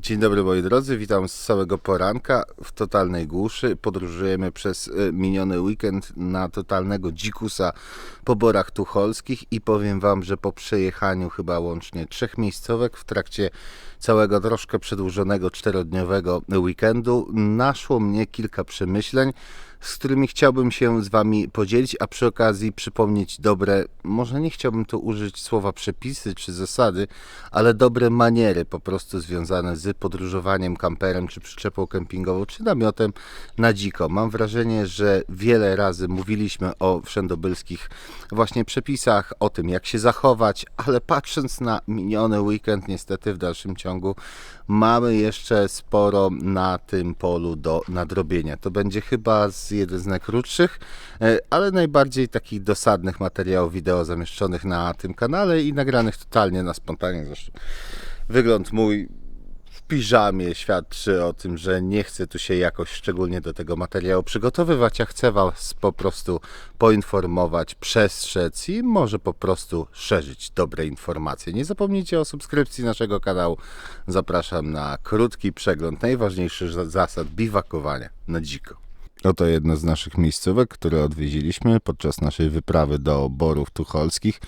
Dzień dobry moi drodzy, witam z całego poranka w totalnej głuszy. Podróżujemy przez e, miniony weekend na totalnego dzikusa po borach tucholskich i powiem wam, że po przejechaniu chyba łącznie trzech miejscówek w trakcie całego troszkę przedłużonego czterodniowego weekendu naszło mnie kilka przemyśleń, z którymi chciałbym się z wami podzielić, a przy okazji przypomnieć dobre, może nie chciałbym tu użyć słowa przepisy czy zasady, ale dobre maniery po prostu związane z podróżowaniem kamperem, czy przyczepą kempingową, czy namiotem na dziko. Mam wrażenie, że wiele razy mówiliśmy o wszędobylskich właśnie przepisach, o tym jak się zachować, ale patrząc na miniony weekend, niestety w dalszym ciągu mamy jeszcze sporo na tym polu do nadrobienia. To będzie chyba z jeden z najkrótszych, e, ale najbardziej takich dosadnych materiałów wideo zamieszczonych na tym kanale i nagranych totalnie na spontanie. Zresztą wygląd mój w piżamie świadczy o tym, że nie chcę tu się jakoś szczególnie do tego materiału przygotowywać, a chcę Was po prostu poinformować, przestrzec i może po prostu szerzyć dobre informacje. Nie zapomnijcie o subskrypcji naszego kanału. Zapraszam na krótki przegląd najważniejszych zasad biwakowania na dziko. Oto jedno z naszych miejscówek, które odwiedziliśmy podczas naszej wyprawy do Borów Tucholskich.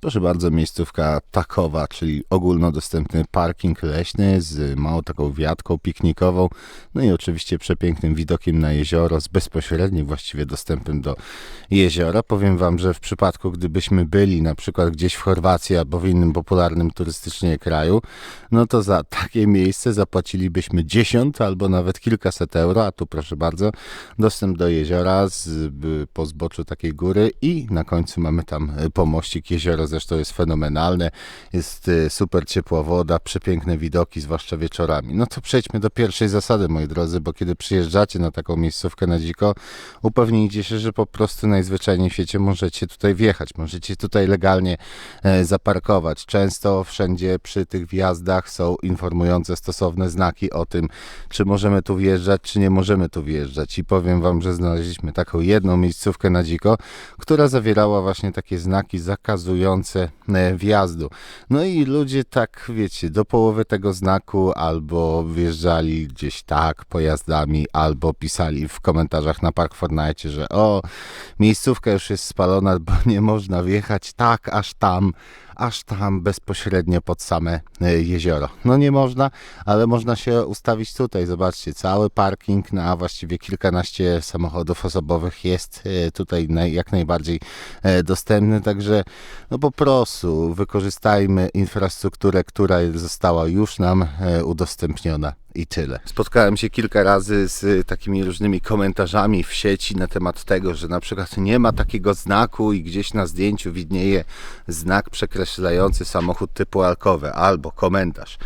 Proszę bardzo, miejscówka takowa, czyli ogólnodostępny parking leśny z małą taką wiatką piknikową, no i oczywiście przepięknym widokiem na jezioro z bezpośrednim właściwie dostępem do jeziora. Powiem Wam, że w przypadku gdybyśmy byli na przykład gdzieś w Chorwacji albo w innym popularnym turystycznie kraju, no to za takie miejsce zapłacilibyśmy 10 albo nawet kilkaset euro, a tu proszę bardzo, dostęp do jeziora z, b- po zboczu takiej góry i na końcu mamy tam y, pomościk. Jezioro zresztą jest fenomenalne, jest y, super ciepła woda, przepiękne widoki, zwłaszcza wieczorami. No to przejdźmy do pierwszej zasady, moi drodzy, bo kiedy przyjeżdżacie na taką miejscówkę na dziko, upewnijcie się, że po prostu najzwyczajniej w świecie możecie tutaj wjechać, możecie tutaj legalnie e, zaparkować. Często wszędzie przy tych wjazdach są informujące stosowne znaki o tym, czy możemy tu wjeżdżać, czy nie możemy tu wjeżdżać. I powiem Wam, że znaleźliśmy taką jedną miejscówkę na dziko, która zawierała właśnie takie znaki zakazujące e, wjazdu. No i ludzie tak, wiecie, do połowy tego znaku albo wjeżdżali gdzieś tak pojazdami, albo pisali w komentarzach na Park Fortnite, że o, miejscówka już jest spalona, bo nie można wjechać tak aż tam, aż tam bezpośrednio pod same e, jezioro. No nie można, ale można się ustawić tutaj. Zobaczcie, cały parking na właściwie kilkanaście samochodów osobowych jest e, tutaj jak najbardziej e, dostępny, także no po prostu wykorzystajmy infrastrukturę, która została już nam udostępniona. I tyle. Spotkałem się kilka razy z takimi różnymi komentarzami w sieci na temat tego, że na przykład nie ma takiego znaku i gdzieś na zdjęciu widnieje znak przekreślający samochód typu alkowe albo komentarz.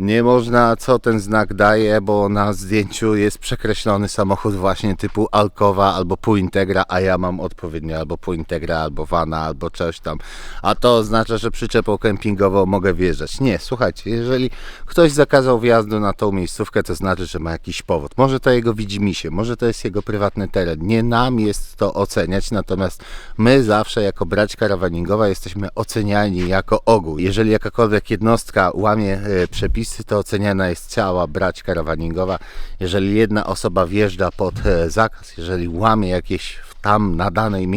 Nie można, co ten znak daje, bo na zdjęciu jest przekreślony samochód właśnie typu Alkowa albo Półintegra, a ja mam odpowiednio albo Półintegra, albo Vana, albo coś tam. A to oznacza, że przyczepą kempingową mogę wjeżdżać. Nie, słuchajcie, jeżeli ktoś zakazał wjazdu na tą miejscówkę, to znaczy, że ma jakiś powód. Może to jego widzimisię, może to jest jego prywatny teren. Nie nam jest to oceniać, natomiast my zawsze jako brać karawaningowa jesteśmy oceniani jako ogół. Jeżeli jakakolwiek jednostka łamie e, przepisy, to oceniana jest cała brać karawaningowa. Jeżeli jedna osoba wjeżdża pod e, zakaz, jeżeli łamie jakieś tam na danej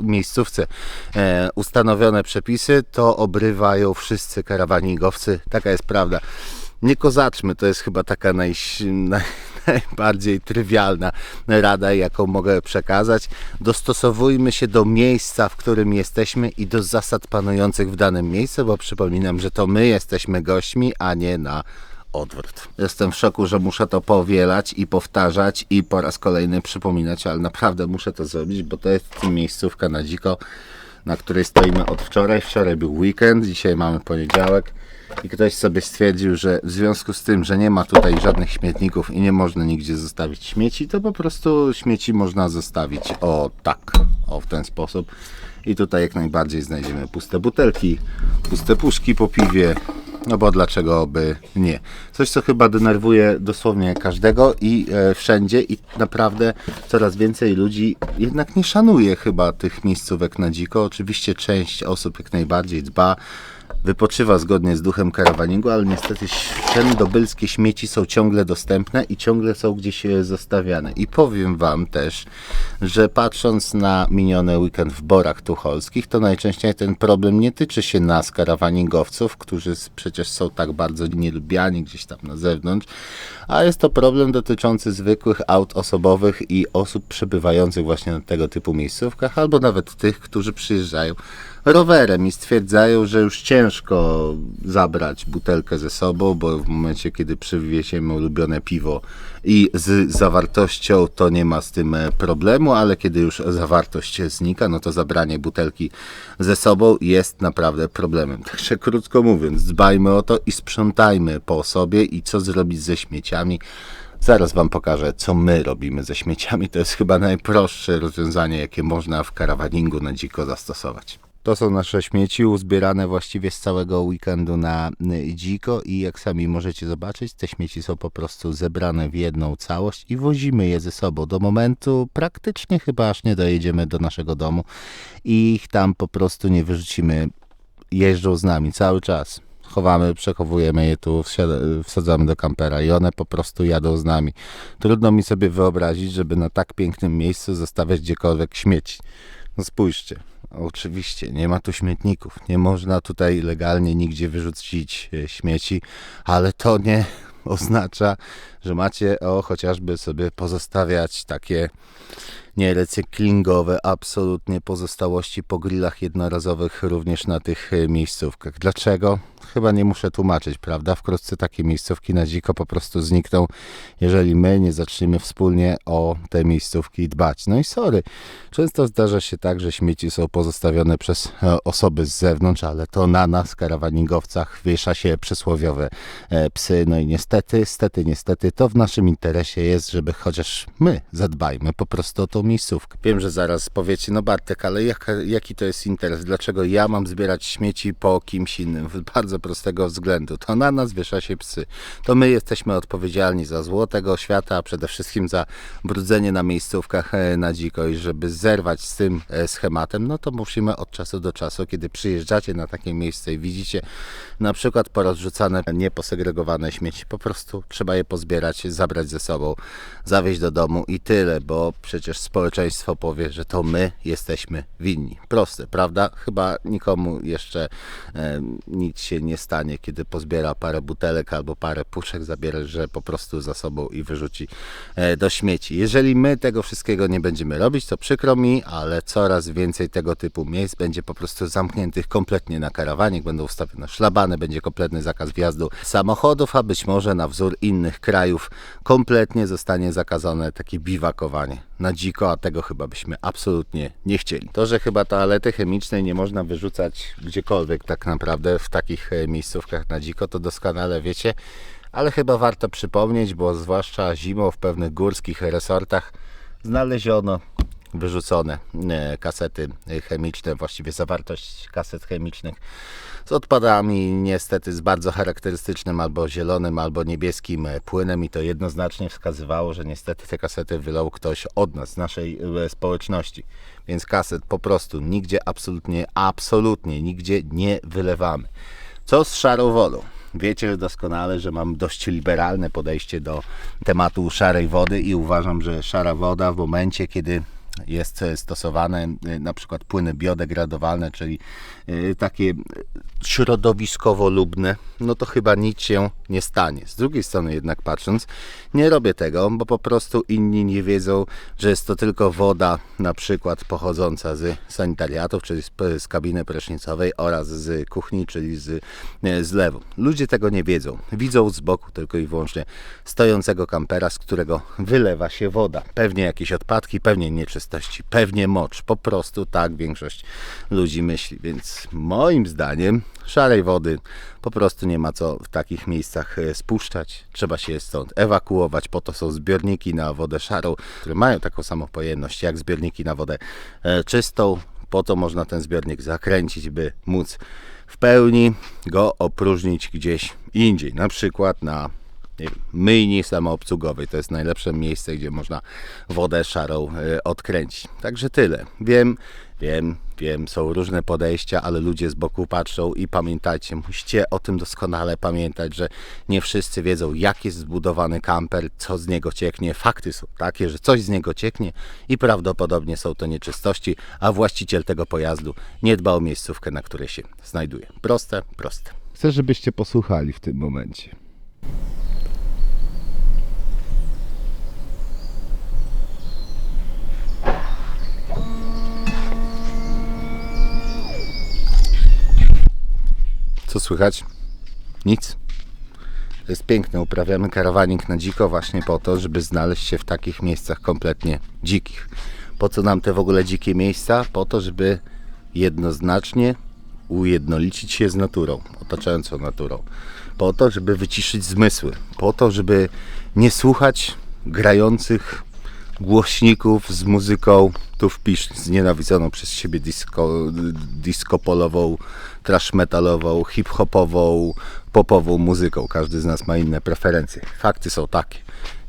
miejscówce e, ustanowione przepisy, to obrywają wszyscy karawaningowcy. Taka jest prawda. Nie kozaczmy, to jest chyba taka naj, naj, najbardziej trywialna rada, jaką mogę przekazać. Dostosowujmy się do miejsca, w którym jesteśmy i do zasad panujących w danym miejscu, bo przypominam, że to my jesteśmy gośćmi, a nie na odwrót. Jestem w szoku, że muszę to powielać i powtarzać i po raz kolejny przypominać, ale naprawdę muszę to zrobić, bo to jest miejscówka na dziko, na której stoimy od wczoraj. Wczoraj był weekend, dzisiaj mamy poniedziałek i ktoś sobie stwierdził, że w związku z tym, że nie ma tutaj żadnych śmietników i nie można nigdzie zostawić śmieci, to po prostu śmieci można zostawić o tak, o w ten sposób. I tutaj jak najbardziej znajdziemy puste butelki, puste puszki po piwie, no bo dlaczego by nie? Coś, co chyba denerwuje dosłownie każdego i e, wszędzie i naprawdę coraz więcej ludzi jednak nie szanuje chyba tych miejscówek na dziko. Oczywiście część osób jak najbardziej dba, wypoczywa zgodnie z duchem karawaningu, ale niestety wszędobylskie śmieci są ciągle dostępne i ciągle są gdzieś e, zostawiane. I powiem Wam też, że patrząc na miniony weekend w Borach Tucholskich, to najczęściej ten problem nie tyczy się nas, karawaningowców, którzy przecież są tak bardzo nielubiani gdzieś tam na zewnątrz, a jest to problem dotyczący zwykłych aut osobowych i osób przebywających właśnie na tego typu miejscówkach, albo nawet tych, którzy przyjeżdżają rowerem i stwierdzają, że już ciężko zabrać butelkę ze sobą, bo w momencie, kiedy przywieziemy ulubione piwo i z zawartością, to nie ma z tym e, problemu, ale kiedy już zawartość znika, no to zabranie butelki ze sobą jest naprawdę problemem. Także krótko mówiąc, dbajmy o to i sprzątajmy po sobie i co zrobić ze śmieciami. Zaraz Wam pokażę, co my robimy ze śmieciami. To jest chyba najprostsze rozwiązanie, jakie można w karawaningu na dziko zastosować. To są nasze śmieci uzbierane właściwie z całego weekendu na y, dziko i jak sami możecie zobaczyć, te śmieci są po prostu zebrane w jedną całość i wozimy je ze sobą do momentu praktycznie chyba aż nie dojedziemy do naszego domu i ich tam po prostu nie wyrzucimy. Jeżdżą z nami cały czas. Chowamy, przechowujemy je tu, wsadzamy do kampera i one po prostu jadą z nami. Trudno mi sobie wyobrazić, żeby na tak pięknym miejscu zostawiać gdziekolwiek śmieci. No spójrzcie, oczywiście nie ma tu śmietników, nie można tutaj legalnie nigdzie wyrzucić e, śmieci, ale to nie oznacza, że macie o chociażby sobie pozostawiać takie nierecyklingowe absolutnie pozostałości po grillach jednorazowych również na tych e, miejscówkach. Dlaczego? Chyba nie muszę tłumaczyć, prawda? Wkrótce takie miejscówki na dziko po prostu znikną, jeżeli my nie zaczniemy wspólnie o te miejscówki dbać. No i sorry, często zdarza się tak, że śmieci są pozostawione przez e, osoby z zewnątrz, ale to na nas, karawaningowcach, wiesza się przysłowiowe e, psy. No i niestety, stety, niestety, to w naszym interesie jest, żeby chociaż my zadbajmy po prostu o tą miejscówkę. Wiem, że zaraz powiecie, no Bartek, ale jaka, jaki to jest interes? Dlaczego ja mam zbierać śmieci po kimś innym? Z bardzo prostego względu. To na nas wiesza się psy. To my jesteśmy odpowiedzialni za zło tego świata, a przede wszystkim za brudzenie na miejscówkach e, na dziko i żeby zerwać z tym e, schematem, no to musimy od czasu do czasu, kiedy przyjeżdżacie na takie miejsce i widzicie na przykład porozrzucane, nieposegregowane śmieci, po prostu trzeba je pozbierać, zabrać ze sobą, zawieźć do domu i tyle, bo przecież społeczeństwo powie, że to my jesteśmy winni. Proste, prawda? Chyba nikomu jeszcze e, nic się nie stanie, kiedy pozbiera parę butelek albo parę puszek, zabiera, że po prostu za sobą i wyrzuci e, do śmieci. Jeżeli my tego wszystkiego nie będziemy robić, to przykro mi, ale coraz więcej tego typu miejsc będzie po prostu zamkniętych kompletnie na karawanie, będą ustawione szlabany, będzie kompletny zakaz wjazdu samochodów, a być może na wzór innych krajów kompletnie zostanie zakazane takie biwakowanie na dziko, a tego chyba byśmy absolutnie nie chcieli. To, że chyba toalety chemicznej nie można wyrzucać gdziekolwiek tak naprawdę w takich e, miejscówkach na dziko, to doskonale wiecie, ale chyba warto przypomnieć, bo zwłaszcza zimą w pewnych górskich resortach znaleziono wyrzucone e, kasety chemiczne, właściwie zawartość kaset chemicznych z odpadami, niestety z bardzo charakterystycznym albo zielonym, albo niebieskim e, płynem i to jednoznacznie wskazywało, że niestety te kasety wylał ktoś od nas, z naszej e, społeczności. Więc kaset po prostu nigdzie, absolutnie, absolutnie nigdzie nie wylewamy. Co z szarą wodą? Wiecie doskonale, że mam dość liberalne podejście do tematu szarej wody i uważam, że szara woda w momencie, kiedy jest stosowane e, na przykład płyny biodegradowalne, czyli e, takie środowiskowo lubne, no to chyba nic się nie stanie. Z drugiej strony jednak patrząc, nie robię tego, bo po prostu inni nie wiedzą, że jest to tylko woda na przykład pochodząca z sanitariatów, czyli z, z kabiny prysznicowej oraz z kuchni, czyli z e, zlewu. Ludzie tego nie wiedzą. Widzą z boku tylko i wyłącznie stojącego kampera, z którego wylewa się woda. Pewnie jakieś odpadki, pewnie nieczystości, pewnie mocz. Po prostu tak większość ludzi myśli. Więc moim zdaniem szarej wody po prostu nie ma co w takich miejscach e, spuszczać. Trzeba się stąd ewakuować. Po to są zbiorniki na wodę szarą, które mają taką samą pojemność jak zbiorniki na wodę e, czystą. Po to można ten zbiornik zakręcić, by móc w pełni go opróżnić gdzieś indziej. Na przykład na myjni samoobsługowej. To jest najlepsze miejsce, gdzie można wodę szarą e, odkręcić. Także tyle. Wiem, wiem, Wiem, są różne podejścia, ale ludzie z boku patrzą i pamiętajcie, musicie o tym doskonale pamiętać, że nie wszyscy wiedzą, jak jest zbudowany kamper, co z niego cieknie. Fakty są takie, że coś z niego cieknie i prawdopodobnie są to nieczystości, a właściciel tego pojazdu nie dba o miejscówkę, na której się znajduje. Proste, proste. Chcę, żebyście posłuchali w tym momencie. Co słychać? Nic. To jest piękne. Uprawiamy karawaning na dziko właśnie po to, żeby znaleźć się w takich miejscach kompletnie dzikich. Po co nam te w ogóle dzikie miejsca? Po to, żeby jednoznacznie ujednolicić się z naturą, otaczającą naturą. Po to, żeby wyciszyć zmysły. Po to, żeby nie słuchać grających głośników z muzyką, tu wpisz znienawidzoną przez siebie disco, disco polową, trash metalową, hip-hopową, popową muzyką. Każdy z nas ma inne preferencje. Fakty są takie.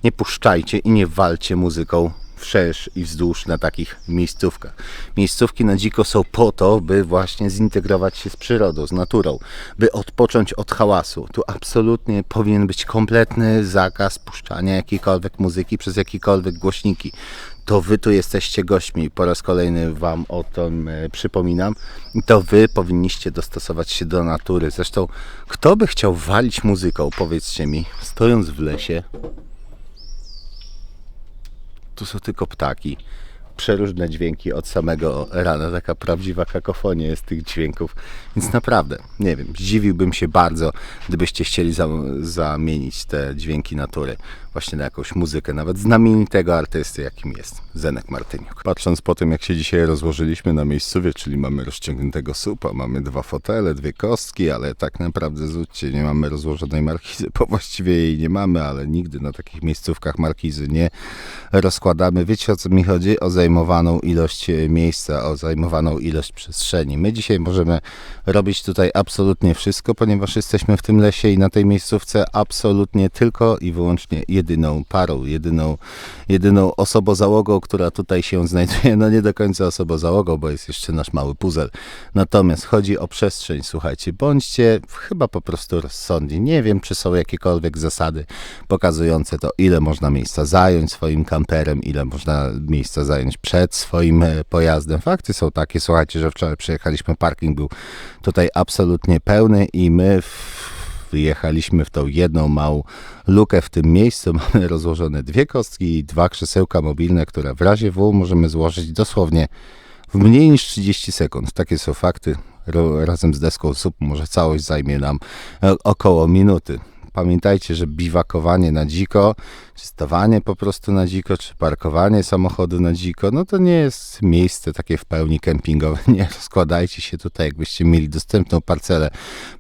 Nie puszczajcie i nie walcie muzyką wszerz i wzdłuż na takich miejscówkach. Miejscówki na dziko są po to, by właśnie zintegrować się z przyrodą, z naturą, by odpocząć od hałasu. Tu absolutnie powinien być kompletny zakaz puszczania jakiejkolwiek muzyki przez jakiekolwiek głośniki. To wy tu jesteście gośćmi, po raz kolejny wam o tym e, przypominam. To wy powinniście dostosować się do natury. Zresztą, kto by chciał walić muzyką, powiedzcie mi, stojąc w lesie, tu są tylko ptaki. Przeróżne dźwięki od samego rana. Taka prawdziwa kakofonia jest tych dźwięków. Więc naprawdę, nie wiem, zdziwiłbym się bardzo, gdybyście chcieli zamienić te dźwięki natury właśnie na jakąś muzykę, nawet znamienitego artysty, jakim jest Zenek Martyniuk. Patrząc po tym, jak się dzisiaj rozłożyliśmy na miejscowie, czyli mamy rozciągniętego supa, mamy dwa fotele, dwie kostki, ale tak naprawdę, zwróćcie, nie mamy rozłożonej markizy, bo właściwie jej nie mamy, ale nigdy na takich miejscówkach markizy nie rozkładamy. Wiecie o co mi chodzi? O zajmowaną ilość miejsca, o zajmowaną ilość przestrzeni. My dzisiaj możemy robić tutaj absolutnie wszystko, ponieważ jesteśmy w tym lesie i na tej miejscówce absolutnie tylko i wyłącznie jedyną parą, jedyną, jedyną osobozałogą, która tutaj się znajduje. No nie do końca osobozałogą, bo jest jeszcze nasz mały puzzle. Natomiast chodzi o przestrzeń, słuchajcie, bądźcie chyba po prostu rozsądni. Nie wiem, czy są jakiekolwiek zasady pokazujące to, ile można miejsca zająć swoim kamperem, ile można miejsca zająć przed swoim e, pojazdem. Fakty są takie, słuchajcie, że wczoraj przyjechaliśmy, parking był tutaj absolutnie pełny i my w wyjechaliśmy w tą jedną małą lukę w tym miejscu. Mamy rozłożone dwie kostki i dwa krzesełka mobilne, które w razie W możemy złożyć dosłownie w mniej niż 30 sekund. Takie są fakty. Razem z deską SUP może całość zajmie nam e, około minuty. Pamiętajcie, że biwakowanie na dziko, czy stawanie po prostu na dziko, czy parkowanie samochodu na dziko, no to nie jest miejsce takie w pełni kempingowe. Nie rozkładajcie się tutaj, jakbyście mieli dostępną parcelę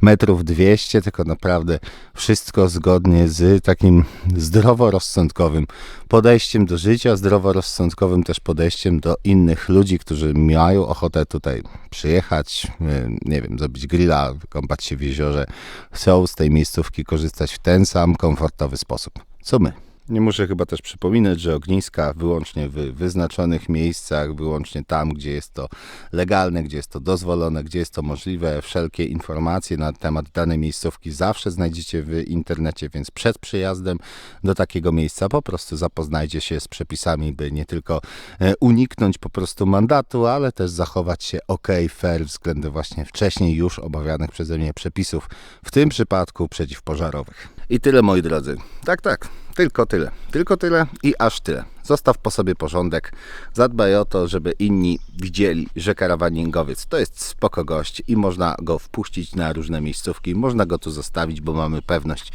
metrów 200, tylko naprawdę wszystko zgodnie z takim zdroworozsądkowym podejściem do życia, zdroworozsądkowym też podejściem do innych ludzi, którzy mają ochotę tutaj przyjechać, e, nie wiem, zrobić grilla, wykąpać się w jeziorze, chcą z tej miejscówki korzystać w ten sam komfortowy sposób, co my. Nie muszę chyba też przypominać, że ogniska wyłącznie w wyznaczonych miejscach, wyłącznie tam, gdzie jest to legalne, gdzie jest to dozwolone, gdzie jest to możliwe. Wszelkie informacje na temat danej miejscówki zawsze znajdziecie w internecie, więc przed przyjazdem do takiego miejsca po prostu zapoznajcie się z przepisami, by nie tylko e, uniknąć po prostu mandatu, ale też zachować się ok, fair względem właśnie wcześniej już obawianych przeze mnie przepisów, w tym przypadku przeciwpożarowych. I tyle moi drodzy. Tak, tak. Tylko tyle. Tylko tyle i aż tyle. Zostaw po sobie porządek. Zadbaj o to, żeby inni widzieli, że karawaningowiec to jest spoko gość i można go wpuścić na różne miejscówki. Można go tu zostawić, bo mamy pewność,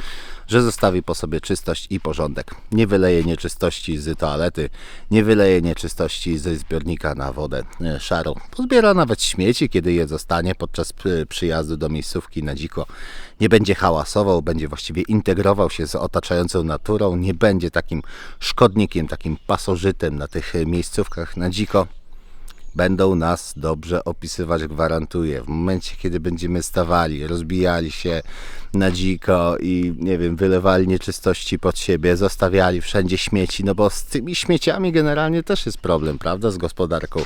że zostawi po sobie czystość i porządek. Nie wyleje nieczystości z toalety, nie wyleje nieczystości ze zbiornika na wodę e, szarą. Pozbiera nawet śmieci, kiedy je zostanie podczas przyjazdu do miejscówki na dziko. Nie będzie hałasował, będzie właściwie integrował się z otaczającą naturą, nie będzie takim szkodnikiem, takim pasożytem na tych miejscówkach na dziko. będą nas dobrze opisywać, gwarantuję. W momencie, kiedy będziemy stawali, rozbijali się na dziko i nie wiem, wylewali nieczystości pod siebie, zostawiali wszędzie śmieci, no bo z tymi śmieciami generalnie też jest problem, prawda, z gospodarką.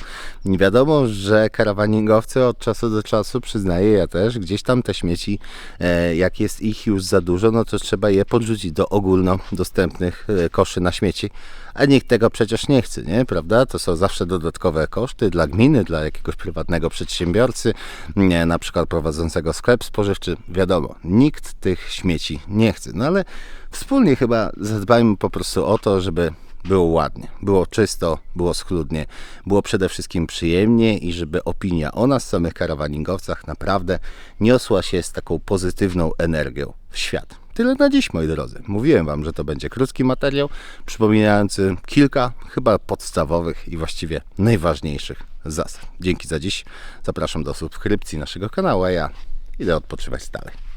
Nie wiadomo, że karawaningowcy od czasu do czasu, przyznaję ja też, gdzieś tam te śmieci, e, jak jest ich już za dużo, no to trzeba je podrzucić do ogólnodostępnych e, koszy na śmieci, a nikt tego przecież nie chce, nie, prawda? To są zawsze dodatkowe koszty dla gminy, dla jakiegoś prywatnego przedsiębiorcy, nie, na przykład prowadzącego sklep spożywczy. Wiadomo, nikt tych śmieci nie chce, no ale wspólnie chyba zadbajmy po prostu o to, żeby było ładnie, było czysto, było schludnie, było przede wszystkim przyjemnie i żeby opinia o nas, samych karawaningowcach, naprawdę niosła się z taką pozytywną energią w świat. Tyle na dziś, moi drodzy. Mówiłem Wam, że to będzie krótki materiał, przypominający kilka chyba podstawowych i właściwie najważniejszych zasad. Dzięki za dziś. Zapraszam do subskrypcji naszego kanału, a ja idę odpoczywać dalej.